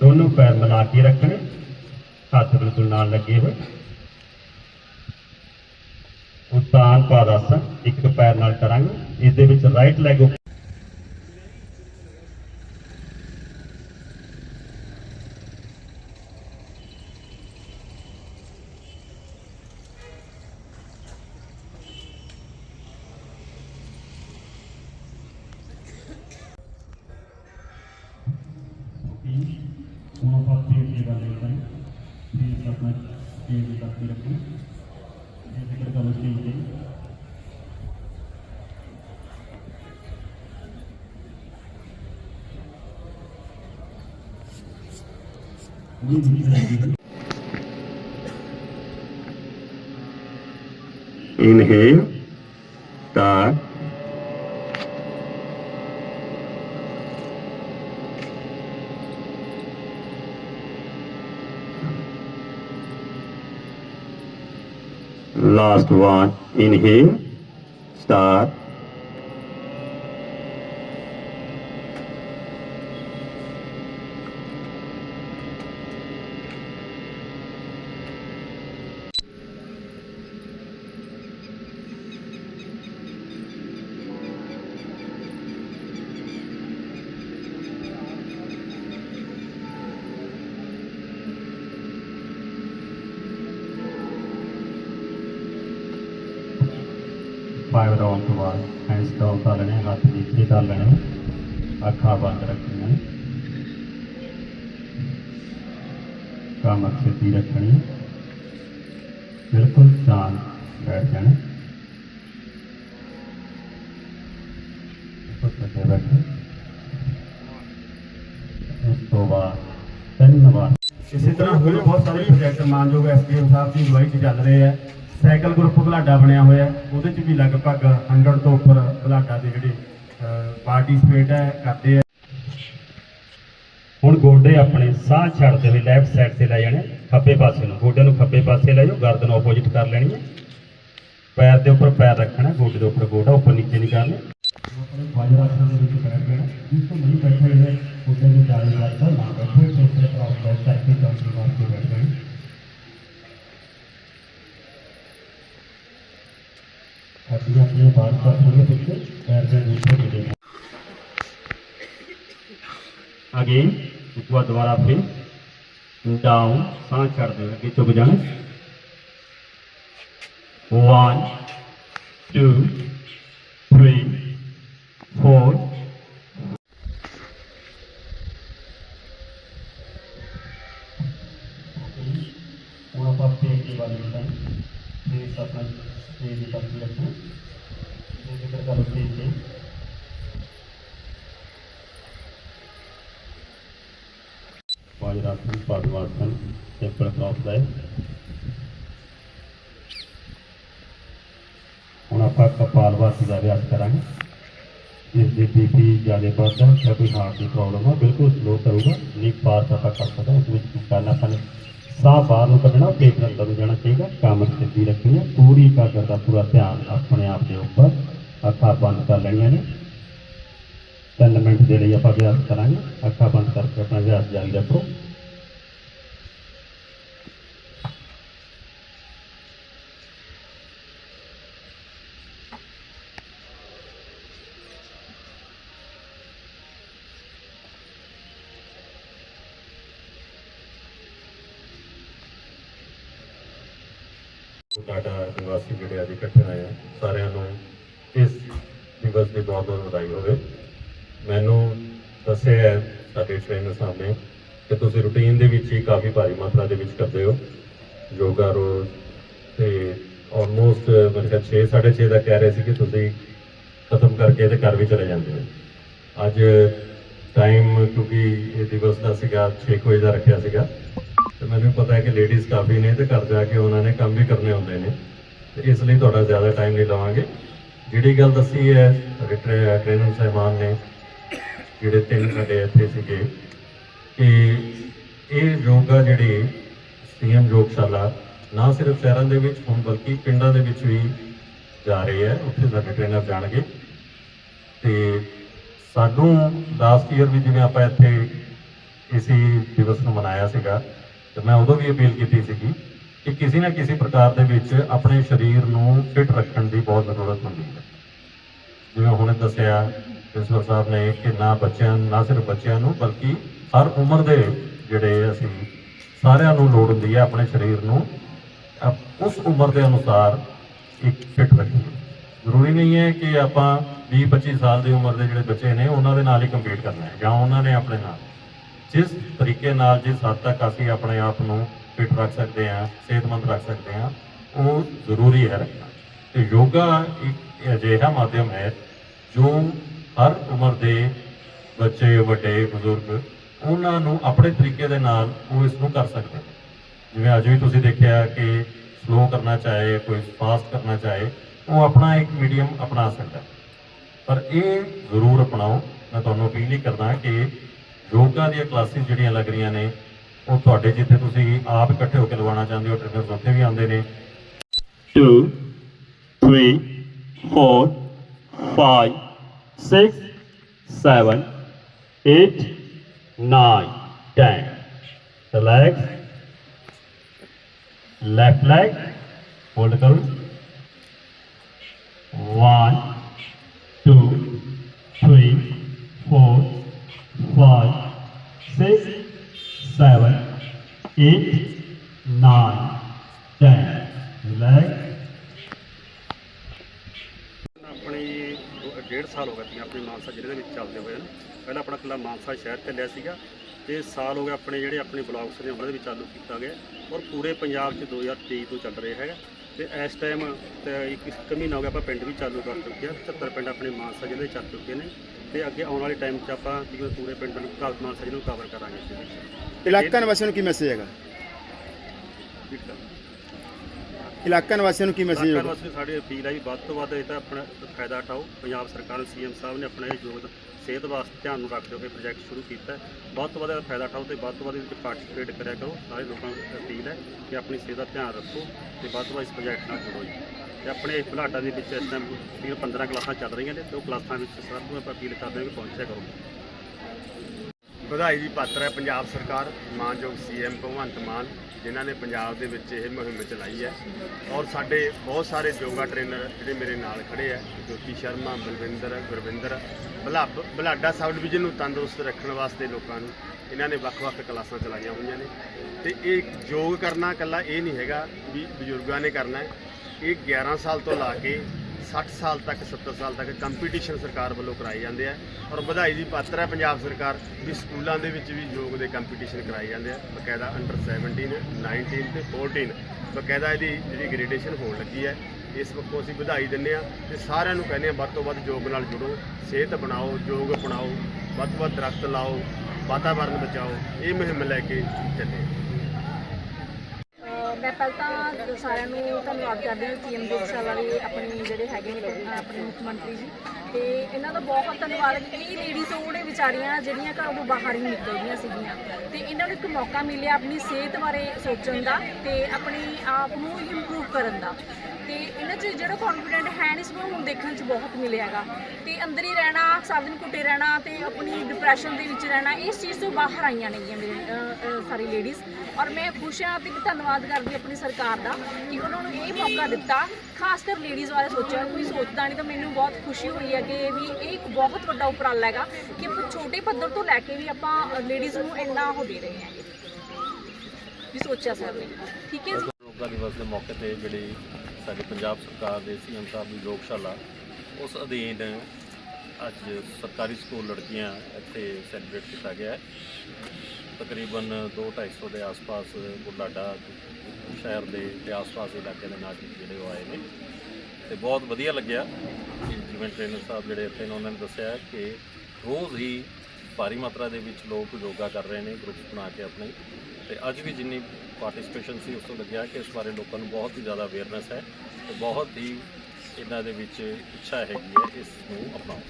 ਦੋਨੋਂ ਪੈਰ ਮਿਲਾ ਕੇ ਰੱਖਣੇ। ਹੱਥ ਬਿਲਕੁਲ ਨਾਲ ਲੱਗੇ ਹੋਏ। ਉਤਾਨ ਪਾਦਾਸਨ ਇੱਕ ਪੈਰ ਨਾਲ ਕਰਾਂਗੇ ਇਸ ਦੇ ਵਿੱਚ ਰਾਈਟ ਲੈਗ ਪੇਟ ਆਪਣਾ ਪੇਟ ਦੀ ਬਾਕੀ ਰੱਖਣਾ ਇਹ ਜ਼ਿਕਰ ਕਰੋ ਸਟੇਜ ਤੇ ਜੀ ਜੀ Last one, inhale, start. Five round to one, hands down ਕਰ ਲੈਣੇ ਹੱਥ ਨੀਚੇ ਕਰ ਲੈਣੇ ਅੱਖਾਂ ਬੰਦ ਰੱਖਣੀਆਂ ਨੇ ਕਮਰ ਸਿੱਧੀ ਰੱਖਣੀ ਬਿਲਕੁਲ ਸ਼ਾਂਤ ਬੈਠ ਜਾਣਾ ਬਿਲਕੁਲ ਸੱਜੇ ਬੈਠੋ ਉਸ ਤੋਂ ਬਾਅਦ ਤਿੰਨ ਵਾਰ ਇਸੇ ਤਰ੍ਹਾਂ ਹੋਰ ਬਹੁਤ ਸਾਰੇ ਪ੍ਰੋਜੈਕਟ ਮਾਨਯੋਗ ਐਸਪੀਐਮ ਸਾਹਿਬ ਦੀ ਅਗਵਾਈ 'ਚ ਚੱਲ ਰਹੇ ਆ ਸਾਈਕਲ ਗਰੁੱਪ ਬਲਾਡਾ ਬਣਿਆ ਹੋਇਆ। ਉਹਦੇ 'ਚ ਵੀ ਲਗਭਗ 100 ਤੋਂ ਉੱਪਰ ਬਲਾਡਾ ਦੇ ਜਿਹੜੇ ਪਾਰਟਿਸਿਪੇਟ ਹੈ, ਕਰਦੇ ਆ। ਹੁਣ ਗੋਡੇ ਆਪਣੇ ਸਾਹ ਛੱਡਦੇ ਹੋਏ ਲੈਫਟ ਸਾਈਡ ਤੇ ਲੈ ਜਾਣੇ। ਖੱਬੇ ਪਾਸੇ ਨੂੰ ਗੋਡੇ ਨੂੰ ਖੱਬੇ ਪਾਸੇ ਲੈ ਜਾਓ, ਗਰਦਨ ਆਪੋਜ਼ਿਟ ਕਰ ਲੈਣੀ ਹੈ। ਪੈਰ ਦੇ ਉੱਪਰ ਪੈਰ ਰੱਖਣਾ, ਗੋਡੇ ਦੇ ਉੱਪਰ ਗੋਡਾ, ਉੱਪਰ ਨੀਚੇ ਨਹੀਂ ਕਰਨਾ। ਆਪਣੇ ਵਜਰਾਸਨ ਦੇ ਵਿੱਚ ਬੈਠ ਜਾਣਾ ਜਿਸ ਤੋਂ ਨਹੀਂ ਬੈਠੇ ਹੋਏ ਗੋਡੇ ਨੂੰ ਜਾਲੀ ਕਰਦਾ ਨਾ ਬੈਠੋ, ਇਸ ਉੱਤੇ ਕਰਕੇ ਕਾਉਂਟਰ ਮਾਰ ਕੇ ਬੈਠ ਜਾਣਾ ਹੱਡੀਆਂ ਆਪਣੀਆਂ ਬਾਹਰ ਕਰ ਥੋੜ੍ਹੀਆਂ ਪਿੱਛੇ ਪੈਰ ਦੇ ਨੀਚੇ ਦੇ ਦੇਣਾ ਅਗੇਨ ਇੱਕ ਵਾਰ ਦੁਬਾਰਾ ਫਿਰ ਡਾਊਨ ਸਾਹ ਛੱਡ ਦੇ ਅੱਗੇ ਝੁਕ ਜਾਣਾ 1 2 3 4 ਹੁਣ ਆਪਾਂ ਪੇਟ ਦੀ ਵਾਲੀ ਕਰਾਂਗੇ ਫੇਸ ਆਪਣਾ ਪੇਟ ਦੀ ਪੱਟੀ ਰੱਖਣਾ ਇਹ ਜ਼ਿਕਰ ਕਰੋ ਪੇਟ ਤੇ Vajrasana Padmasana simple cross line ਹੁਣ ਆਪਾਂ ਕਪਾਲਵਾਤੀ ਦਾ ਅਭਿਆਸ ਕਰਾਂਗੇ ਇਸ ਦੇ ਬੀਪੀ ਜ਼ਿਆਦਾ ਵੱਧਦਾ ਹੈ ਜਾਂ ਕੋਈ ਹਾਰਟ ਦੀ ਪ੍ਰੋਬਲਮ ਹੈ ਬਿਲਕੁਲ ਸਲੋ ਕਰੂਗਾ ਨੀਕ ਪਾਸ ਆਪਾਂ ਕਰ ਸਕਦਾ ਉਸ ਵਿੱਚ ਕੀ ਕਰਨਾ ਆਪਾਂ ਨੇ ਸਾਹ ਬਾਹਰ ਨੂੰ ਕੱਢਣਾ, ਪੇਟ ਦੇ ਅੰਦਰ ਨੂੰ ਜਾਣਾ ਚਾਹੀਦਾ, ਕਮਰ ਸਿੱਧੀ ਰੱਖਣੀ ਹੈ ਪੂਰੀ ਇਕਾਗਰ ਦਾ ਪੂਰਾ ਧਿਆਨ ਆਪਣੇ ਆਪ ਦੇ ਉੱਪਰ। ਅੱਖਾਂ ਬੰਦ ਕਰ ਲੈਣੀਆਂ ਨੇ। ਤਿੰਨ ਮਿੰਟ ਦੇ ਲਈ ਆਪਾਂ ਅਭਿਆਸ ਕਰਾਂਗੇ। ਅੱਖਾਂ ਬੰਦ ਕਰਕੇ ਆਪਣਾ ਅਭਿਆਸ ਜਾਰੀ ਰੱਖੋ। ਟਾਟਾ ਨਿਵਾਸੀ ਜਿਹੜੇ ਅੱਜ ਇਕੱਠੇ ਹੋਏ ਆ, ਸਾਰਿਆਂ ਨੂੰ ਇਸ ਦਿਵਸ ਦੀ ਬਹੁਤ ਬਹੁਤ ਵਧਾਈ ਹੋਵੇ। ਮੈਨੂੰ ਦੱਸਿਆ ਹੈ ਸਾਡੇ ਟ੍ਰੇਨਰ ਸਾਹਮਣੇ ਕਿ ਤੁਸੀਂ ਰੂਟੀਨ ਦੇ ਵਿੱਚ ਹੀ ਕਾਫੀ ਭਾਰੀ ਮਾਤਰਾ ਦੇ ਵਿੱਚ ਕਰਦੇ ਹੋ। ਯੋਗਾ ਰੋਜ਼ ਤੇ ਆਲਮੋਸਟ ਮੇਰੇ ਖਿਆਲ 6 6:30 ਦਾ ਕਹਿ ਰਹੇ ਸੀ ਕਿ ਤੁਸੀਂ ਖਤਮ ਕਰਕੇ ਤੇ ਘਰ ਵੀ ਚਲੇ ਜਾਂਦੇ ਹੋ। ਅੱਜ ਟਾਈਮ ਕਿਉਂਕਿ ਇਹ ਦਿਵਸ ਦਾ ਸੀਗਾ 6 ਵਜੇ ਦਾ ਰੱਖਿਆ ਸੀਗਾ। ਤੇ ਮੈਨੂੰ ਪਤਾ ਹੈ ਕਿ ਲੇਡੀਜ਼ ਕਾਫੀ ਨੇ ਤੇ ਘਰ ਜਾ ਕੇ ਉਹਨਾਂ ਨੇ ਕੰਮ ਵੀ ਕਰਨੇ ਹੁੰਦੇ ਨੇ। ਤੇ ਇਸ ਲਈ ਤੁਹਾਡਾ ਜ਼ਿਆਦਾ ਟਾਈਮ ਨਹੀਂ ਲਵਾਂਗੇ। ਜਿਹੜੀ ਗੱਲ ਦੱਸੀ ਹੈ, ਸਾਡੇ ਟ੍ਰੇ- ਟ੍ਰੇਨਰ ਸਾਹਿਬਾਨ ਨੇ, ਜਿਹੜੇ ਤਿੰਨ ਸਾਡੇ ਇੱਥੇ ਸੀਗੇ, ਕਿ ਇਹ ਯੋਗਾ ਜਿਹੜੀ ਸੀਐਮ ਯੋਗਸ਼ਾਲਾ ਨਾ ਸਿਰਫ ਸ਼ਹਿਰਾਂ ਦੇ ਵਿੱਚ ਹੁਣ, ਬਲਕਿ ਪਿੰਡਾਂ ਦੇ ਵਿੱਚ ਵੀ ਜਾ ਰਹੀ ਹੈ। ਉੱਥੇ ਸਾਡੇ ਟ੍ਰੇਨਰ ਜਾਣਗੇ। ਤੇ ਸਾਨੂੰ ਲਾਸਟ ਈਅਰ ਵੀ ਜਿਵੇਂ ਆਪਾਂ ਇੱਥੇ ਇਸੇ ਦਿਵਸ ਨੂੰ ਮਨਾਇਆ ਸੀਗਾ ਤੇ ਮੈਂ ਉਦੋਂ ਵੀ ਅਪੀਲ ਕੀਤੀ ਸੀਗੀ ਕਿ ਕਿਸੇ ਨਾ ਕਿਸੇ ਪ੍ਰਕਾਰ ਦੇ ਵਿੱਚ ਆਪਣੇ ਸਰੀਰ ਨੂੰ ਫਿਟ ਰੱਖਣ ਦੀ ਬਹੁਤ ਜ਼ਰੂਰਤ ਹੁੰਦੀ ਹੈ। ਜਿਵੇਂ ਹੁਣੇ ਦੱਸਿਆ, ਪ੍ਰਿੰਸੀਪਲ ਸਾਹਿਬ ਨੇ ਕਿ ਨਾ ਬੱਚਿਆਂ, ਨਾ ਸਿਰਫ ਬੱਚਿਆਂ ਨੂੰ, ਬਲਕਿ ਹਰ ਉਮਰ ਦੇ ਜਿਹੜੇ ਅਸੀਂ ਸਾਰਿਆਂ ਨੂੰ ਲੋੜ ਹੁੰਦੀ ਹੈ ਆਪਣੇ ਸਰੀਰ ਨੂੰ ਉਸ ਉਮਰ ਦੇ ਅਨੁਸਾਰ ਇੱਕ ਫਿਟ ਰੱਖੀਏ। ਜ਼ਰੂਰੀ ਨਹੀਂ ਹੈ ਕਿ ਆਪਾਂ 20 25 ਸਾਲ ਦੀ ਉਮਰ ਦੇ ਜਿਹੜੇ ਬੱਚੇ ਨੇ, ਉਹਨਾਂ ਦੇ ਨਾਲ ਹੀ ਕੰਪੀਟ ਕਰਨਾ ਹੈ ਜਾਂ ਉਹਨਾਂ ਨੇ ਆਪਣੇ ਨਾਲ। ਜਿਸ ਤਰੀਕੇ ਨਾਲ ਜਿਸ ਹੱਦ ਤੱਕ ਅਸੀਂ ਆਪਣੇ ਆਪ ਨੂੰ ਫਿਟ ਰੱਖ ਸਕਦੇ ਹਾਂ, ਸਿਹਤਮੰਦ ਰੱਖ ਸਕਦੇ ਹਾਂ, ਉਹ ਜ਼ਰੂਰੀ ਹੈ ਰੱਖਣਾ। ਤੇ ਯੋਗਾ ਇੱਕ ਅਜਿਹਾ ਮਾਧਿਅਮ ਹੈ ਜੋ ਹਰ ਉਮਰ ਦੇ ਬੱਚੇ, ਵੱਡੇ, ਬਜ਼ੁਰਗ ਉਹਨਾਂ ਨੂੰ ਆਪਣੇ ਤਰੀਕੇ ਦੇ ਨਾਲ ਉਹ ਇਸ ਨੂੰ ਕਰ ਸਕਦੇ ਨੇ। ਜਿਵੇਂ ਅੱਜ ਵੀ ਤੁਸੀਂ ਦੇਖਿਆ ਕਿ ਸਲੋ ਕਰਨਾ ਚਾਹੇ, ਕੋਈ ਫਾਸਟ ਕਰਨਾ ਚਾਹੇ, ਉਹ ਆਪਣਾ ਇੱਕ ਮੀਡੀਅਮ ਅਪਣਾ ਸਕਦਾ। ਪਰ ਇਹ ਜ਼ਰੂਰ ਅਪਣਾਓ। ਮੈਂ ਤੁਹਾਨੂੰ ਅਪੀਲ ਹੀ ਕਰਦਾ ਕਿ ਯੋਗਾ ਦੀਆਂ ਕਲਾਸਿਸ ਜਿਹੜੀਆਂ ਲੱਗ ਰਹੀਆਂ ਨੇ, ਉਹ ਤੁਹਾਡੇ ਜਿੱਥੇ ਤੁਸੀਂ ਆਪ ਇਕੱਠੇ ਹੋ ਕੇ ਲਵਾਉਣਾ ਚਾਹੁੰਦੇ ਹੋ ਟ੍ਰੇਨਰਸ ਉੱਥੇ ਵੀ ਆਉਂਦੇ ਨੇ। 2 3 4 5 6 7 8 9 10 रिलैक्स लेफ्ट लेग होल्ड करो 1 eight, nine, ten. Relax. ਆਪਣੀ ਦੋ- ਡੇਢ ਸਾਲ ਹੋ ਗਏ ਸੀ ਆਪਣੇ ਮਾਨਸਾ ਜ਼ਿਲ੍ਹੇ ਦੇ ਵਿੱਚ ਚੱਲਦੇ ਹੋਏ ਨੂੰ ਪਹਿਲਾਂ ਆਪਣਾ ਇਕੱਲਾ ਮਾਨਸਾ ਸ਼ਹਿਰ 'ਤੇ ਲਿਆ ਸੀਗਾ ਤੇ ਸਾਲ ਹੋ ਗਿਆ ਆਪਣੇ ਜਿਹੜੇ ਆਪਣੇ ਬਲਾਕਸ ਨੇ ਉਹਨਾਂ ਦੇ ਵਿੱਚ ਚਾਲੂ ਕੀਤਾ ਗਿਆ ਔਰ ਪੂਰੇ ਪੰਜਾਬ 'ਚ 2023 ਤੋਂ ਚੱਲ ਰਿਹਾ ਹੈਗਾ ਤੇ ਇਸ ਟਾਈਮ ਤੇ ਇੱਕ ਮਹੀਨਾ ਹੋ ਗਿਆ ਆਪਾਂ ਪਿੰਡ ਵੀ ਚਾਲੂ ਕਰ ਚੁੱਕੇ ਆ 70 ਪਿੰਡ ਆਪਣੇ ਮਾਨਸਾ ਜ਼ਿਲ੍ਹੇ ਚੱਲ ਚੁੱਕੇ ਨੇ ਤੇ ਅੱਗੇ ਆਉਣ ਵਾਲੇ ਟਾਈਮ 'ਚ ਆਪਾਂ ਜਿਵੇਂ ਪੂਰੇ ਪਿੰਡ ਨੂੰ ਕਵਰ ਮਾਨਸਾ ਜ਼ਿਲ੍ਹੇ ਨੂੰ ਕਵਰ ਕਰਾਂਗੇ ਇਸ ਦੇ ਵਿੱਚ। ਇਲਾਕਾ ਨਿਵਾਸੀਆਂ ਨੂੰ ਕੀ ਮੈਸੇਜ ਹੈਗਾ? ਠੀਕ ਹੈ ਇਲਾਕਾ ਨਿਵਾਸੀਆਂ ਨੂੰ ਕੀ ਮੈਸੇਜ ਸਰਕਾਰ ਹੋਗਾ ਵਾਸਤੇ ਸਾਡੀ ਅਪੀਲ ਹੈ ਵੀ ਵੱਧ ਤੋਂ ਵੱਧ ਇਹ ਤਾਂ ਆਪਣਾ ਫਾਇਦਾ ਉਠਾਓ। ਪੰਜਾਬ ਸਰਕਾਰ ਸੀਐਮ ਸਾਹਿਬ ਨੇ ਆਪਣਾ ਇਹ ਯੋਗ ਸਿਹਤ ਵਾਸਤੇ ਧਿਆਨ ਨੂੰ ਰੱਖਦੇ ਹੋਏ ਪ੍ਰੋਜੈਕਟ ਸ਼ੁਰੂ ਕੀਤਾ ਹੈ। ਵੱਧ ਤੋਂ ਵੱਧ ਇਹਦਾ ਫਾਇਦਾ ਉਠਾਓ ਤੇ ਵੱਧ ਤੋਂ ਵੱਧ ਇਹਦੇ ਵਿੱਚ ਪਾਰਟਿਸਿਪੇਟ ਕਰਿਆ ਕਰੋ। ਸਾਰੇ ਲੋਕਾਂ ਨੂੰ ਅਪੀਲ ਹੈ ਕਿ ਆਪਣੀ ਸਿਹਤ ਦਾ ਧਿਆਨ ਰੱਖੋ ਤੇ ਵੱਧ ਤੋਂ ਵੱਧ ਇਸ ਪ੍ਰੋਜੈਕਟ ਨਾਲ ਜੁੜੋ ਜੀ। ਤੇ ਆਪਣੇ ਬੁਲਾਡਾ ਦੇ ਵਿੱਚ ਇਸ ਟਾਈਮ ਤਕਰੀਬਨ 15 ਕਲਾਸਾਂ ਚੱਲ ਰਹੀਆਂ ਨੇ, ਤੇ ਉਹ ਕਲਾਸਾਂ ਵਿੱਚ ਸਭ ਨੂੰ ਆਪਾਂ ਅਪੀਲ ਕਰਦੇ ਹਾਂ ਕਿ ਪਹੁੰਚਿਆ ਕਰੋ। ਵਧਾਈ ਦੀ ਪਾਤਰ ਹੈ ਪੰਜਾਬ ਸਰਕਾਰ, ਮਾਨਯੋਗ ਸੀਐਮ ਭਗਵੰਤ ਮਾਨ, ਜਿਨ੍ਹਾਂ ਨੇ ਪੰਜਾਬ ਦੇ ਵਿੱਚ ਇਹ ਮੁਹਿੰਮ ਚਲਾਈ ਹੈ। ਔਰ ਸਾਡੇ ਬਹੁਤ ਸਾਰੇ ਯੋਗਾ ਟ੍ਰੇਨਰ ਜਿਹੜੇ ਮੇਰੇ ਨਾਲ ਖੜੇ ਹੈ, ਜੋਤੀ ਸ਼ਰਮਾ, ਬਲਵਿੰਦਰ, ਗੁਰਵਿੰਦਰ, ਬਲਾਬ ਬਲਾਡਾ ਸਬ ਡਿਵੀਜ਼ਨ ਨੂੰ ਤੰਦਰੁਸਤ ਰੱਖਣ ਵਾਸਤੇ ਲੋਕਾਂ ਨੂੰ ਇਹਨਾਂ ਨੇ ਵੱਖ-ਵੱਖ ਕਲਾਸਾਂ ਚਲਾਈਆਂ ਹੋਈਆਂ ਨੇ। ਤੇ ਇਹ ਯੋਗ ਕਰਨਾ ਇਕੱਲਾ ਇਹ ਨਹੀਂ ਹੈਗਾ ਵੀ ਬਜ਼ੁਰਗਾਂ ਨੇ ਕਰਨਾ ਹੈ ਇਹ 11 ਸਾਲ ਤੋਂ ਲਾ ਕੇ 60 ਸਾਲ ਤੱਕ 70 ਸਾਲ ਤੱਕ ਕੰਪੀਟੀਸ਼ਨ ਸਰਕਾਰ ਵੱਲੋਂ ਕਰਾਏ ਜਾਂਦੇ ਆ ਔਰ ਵਧਾਈ ਦੀ ਪਾਤਰ ਹੈ ਪੰਜਾਬ ਸਰਕਾਰ ਵੀ ਸਕੂਲਾਂ ਦੇ ਵਿੱਚ ਵੀ ਯੋਗ ਦੇ ਕੰਪੀਟੀਸ਼ਨ ਕਰਾਏ ਜਾਂਦੇ ਆ। ਬਕਾਇਦਾ ਅੰਡਰ 17 19 ਤੇ 14 ਬਕਾਇਦਾ ਇਹਦੀ ਜਿਹੜੀ ਗ੍ਰੇਡੇਸ਼ਨ ਹੋਣ ਲੱਗੀ ਹੈ, ਇਸ ਵਕਤ ਅਸੀਂ ਵਧਾਈ ਦਿੰਦੇ ਆ ਤੇ ਸਾਰਿਆਂ ਨੂੰ ਕਹਿੰਦੇ ਆ ਵੱਧ ਤੋਂ ਵੱਧ ਯੋਗ ਨਾਲ ਜੁੜੋ, ਸਿਹਤ ਬਣਾਓ, ਯੋਗ ਅਪਣਾਓ ਵੱਧ ਤੋਂ ਵੱਧ ਦਰਖਤ ਲਾਓ, ਵਾਤਾਵਰਨ ਬਚਾਓ, ਇਹ ਮੁਹਿੰਮ ਲੈ ਕੇ ਚੱਲੇ ਮੈਂ ਪਹਿਲਾਂ ਤਾਂ ਸਾਰਿਆਂ ਨੂੰ ਧੰਨਵਾਦ ਕਰਦੀ ਹਾਂ ਸੀਐਮ ਗੋਸ਼ਾਲਾ ਦੇ ਆਪਣੇ ਜਿਹੜੇ ਹੈਗੇ ਨੇ, ਆਪਣੇ ਮੁੱਖ ਮੰਤਰੀ ਜੀ। ਤੇ ਇਹਨਾਂ ਦਾ ਬਹੁਤ ਧੰਨਵਾਦ ਕਈ ਲੇਡੀਜ਼ ਉਹਨੇ ਵਿਚਾਰੀਆਂ ਜਿਹੜੀਆਂ ਘਰੋਂ ਬਾਹਰ ਹੀ ਨਹੀਂ ਨਿਕਲਦੀਆਂ ਸੀਗੀਆਂ। ਤੇ ਇਹਨਾਂ ਨੂੰ ਇੱਕ ਮੌਕਾ ਮਿਲਿਆ ਆਪਣੀ ਸਿਹਤ ਬਾਰੇ ਸੋਚਣ ਦਾ ਤੇ ਆਪਣੇ ਆਪ ਨੂੰ ਇੰਪਰੂਵ ਕਰਨ ਦਾ। ਤੇ ਇਹਨਾਂ 'ਚ ਜਿਹੜਾ ਕੌਨਫੀਡੈਂਟ ਹੈ ਇਸ ਨੂੰ ਹੁਣ ਦੇਖਣ 'ਚ ਬਹੁਤ ਮਿਲਿਆਗਾ ਤੇ ਅੰਦਰ ਹੀ ਰਹਿਣਾ, ਸਾਰਾ ਦਿਨ ਕੁੱਟੇ ਰਹਿਣਾ ਤੇ ਆਪਣੀ ਡਿਪਰੈਸ਼ਨ ਦੇ ਵਿੱਚ ਰਹਿਣਾ, ਇਸ ਚੀਜ਼ ਤੋਂ ਬਾਹਰ ਆਈਆਂ ਨੇਗੀਆਂ ਮੇਰੇ ਸਾਰੀ ਲੇਡੀਜ਼ ਔਰ ਮੈਂ ਖੁਸ਼ ਹਾਂ ਤੇ ਧੰਨਵਾਦ ਕਰਦੀ ਆਪਣੀ ਸਰਕਾਰ ਦਾ ਕਿ ਉਹਨਾਂ ਨੂੰ ਇਹ ਮੌਕਾ ਦਿੱਤਾ, ਖਾਸ ਕਰ ਲੇਡੀਜ਼ ਬਾਰੇ ਸੋਚਿਆ, ਕੋਈ ਸੋਚਦਾ ਨਹੀਂ ਤਾਂ ਮੈਨੂੰ ਬਹੁਤ ਖੁਸ਼ੀ ਹੋਈ ਹੈ ਕਿ ਵੀ ਇਹ ਇੱਕ ਬਹੁਤ ਵੱਡਾ ਉਪਰਾਲਾ ਹੈਗਾ ਕਿ ਆਪਾਂ ਛੋਟੇ ਪੱਧਰ ਤੋਂ ਲੈ ਕੇ ਵੀ ਆਪਾਂ ਲੇਡੀਜ਼ ਨੂੰ ਇੰਨਾ ਹੋ ਦੇ ਰਹੇ ਹਾਂ ਵੀ ਸੋਚਿਆ ਸਰ ਨੇ ਠੀਕ ਹੈ ਜੀ? ਯੋਗਾ ਦਿਵਸ ਦੇ ਮੌਕੇ ਤੇ ਜਿਹੜੀ ਸਾਡੀ ਪੰਜਾਬ ਸਰਕਾਰ ਦੇ ਸੀਐਮ ਸਾਹਿਬ ਦੀ ਯੋਗਸ਼ਾਲਾ, ਉਸ ਅਧੀਨ ਅੱਜ ਸਰਕਾਰੀ ਸਕੂਲ ਲੜਕੀਆਂ ਇੱਥੇ ਸੈਲੀਬ੍ਰੇਟ ਕੀਤਾ ਗਿਆ ਤਕਰੀਬਨ 2-250 ਦੇ ਆਸ-ਪਾਸ ਬੁਢਲਾਡਾ ਸ਼ਹਿਰ ਦੇ ਤੇ ਆਸ-ਪਾਸ ਦੇ ਇਲਾਕੇ ਦੇ ਨਾਗਰਿਕ ਜਿਹੜੇ ਉਹ ਆਏ ਨੇ। ਤੇ ਬਹੁਤ ਵਧੀਆ ਲੱਗਿਆ। ਕਿ ਜਿਵੇਂ ਟ੍ਰੇਨਰ ਸਾਹਿਬ ਜਿਹੜੇ ਇੱਥੇ ਨੇ, ਉਹਨਾਂ ਨੇ ਦੱਸਿਆ ਕਿ ਰੋਜ਼ ਹੀ ਭਾਰੀ ਮਾਤਰਾ ਦੇ ਵਿੱਚ ਲੋਕ ਯੋਗਾ ਕਰ ਰਹੇ ਨੇ ਗਰੁੱਪ ਬਣਾ ਕੇ ਆਪਣੇ। ਤੇ ਅੱਜ ਵੀ ਜਿੰਨੀ ਪਾਰਟਿਸਿਪੇਸ਼ਨ ਸੀ, ਉਸ ਤੋਂ ਲੱਗਿਆ ਕਿ ਇਸ ਬਾਰੇ ਲੋਕਾਂ ਨੂੰ ਬਹੁਤ ਹੀ ਜ਼ਿਆਦਾ ਅਵੇਅਰਨੈਸ ਹੈ ਤੇ ਬਹੁਤ ਹੀ ਇਹਨਾਂ ਦੇ ਵਿੱਚ ਇੱਛਾ ਹੈਗੀ ਹੈ ਇਸ ਨੂੰ ਅਪਣਾਉਣ